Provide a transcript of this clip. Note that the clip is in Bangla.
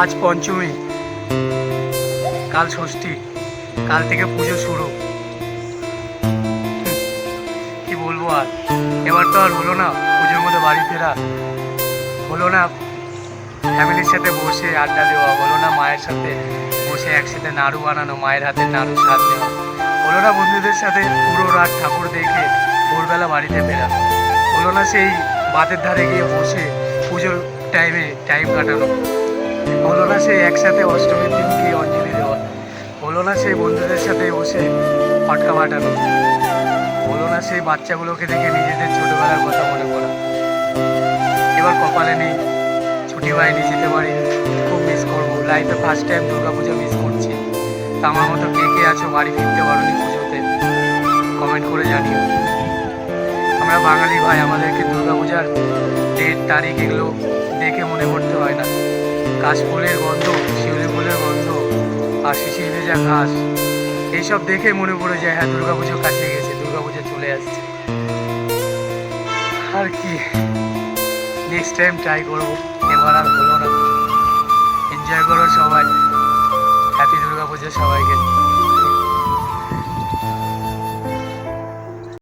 আজ পঞ্চমী। কাল ষষ্ঠী। কাল থেকে পুজো শুরু। কি বলব আর? এবার তো আর হলো না পুজোর মধ্যে বাড়ি ফেরা। হলো না ফ্যামিলির সাথে বসে আড্ডা দেওয়া। হলো না মায়ের সাথে বসে একসাথে নাড়ু বানানো, মায়ের হাতে নাড়ু স্বাদ দেওয়া হলো না বন্ধুদের সাথে পুরো রাত ঠাকুর দেখে ভোরবেলা বাড়িতে ফেরা। হলো না সেই বাঁধের ধারে গিয়ে বসে টাইমে টাইম কাটানো। হলো না সেই একসাথে অষ্টমীর দিন গিয়ে অঞ্জলি দেওয়া? হলো না সেই বন্ধুদের সাথে বসে ফটকা ফাটানো হলো না সেই বাচ্চাগুলোকে দেখে নিজেদের ছোটবেলার কথা মনে করা এবার কপালে নেই, ছুটি পাইনি যেতে পারি। খুব মিস করব। লাইফে ফার্স্ট টাইম দুর্গা পুজো মিস করছি। তা আমার মতো কে কে আছো বাড়ি ফিরতে পারোনি পুজোতে? কমেন্ট আমরা বাঙালি ভাই, আমাদেরকে দুর্গা পূজার ডেট তারিখ এগুলো দেখে মনে করতে হয় না। কাশ ফুলের গন্ধ, শিউলি ফুলের গন্ধ, আর শিশির ভেজা ঘাস, এইসব দেখে মনে পড়ে যায় হ্যাঁ দুর্গা পুজো কাছে গেছে দুর্গা পুজো চলে আসছে। আর কি নেক্সট টাইম ট্রাই করব, এবার আর হলো না। এনজয় করো সবাই। হ্যাপি দুর্গা পুজো সবাইকে।